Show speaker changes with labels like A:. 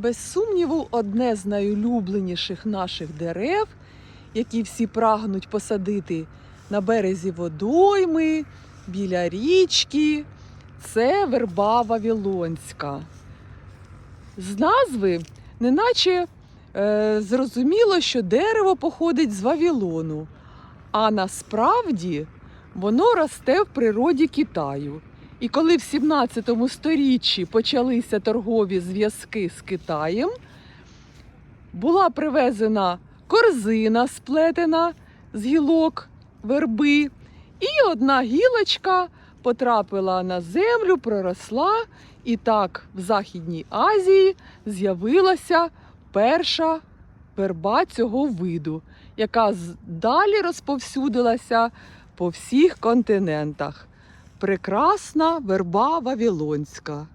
A: Без сумніву, одне з найулюбленіших наших дерев, які всі прагнуть посадити на березі водойми, біля річки, це верба Вавилонська. З назви, неначе е, зрозуміло, що дерево походить з Вавилону, а насправді воно росте в природі Китаю. І коли в 17 сторіччі почалися торгові зв'язки з Китаєм, була привезена корзина сплетена з гілок верби, і одна гілочка потрапила на землю, проросла, і так в Західній Азії з'явилася перша верба цього виду, яка далі розповсюдилася по всіх континентах. Прекрасна верба Вавилонська.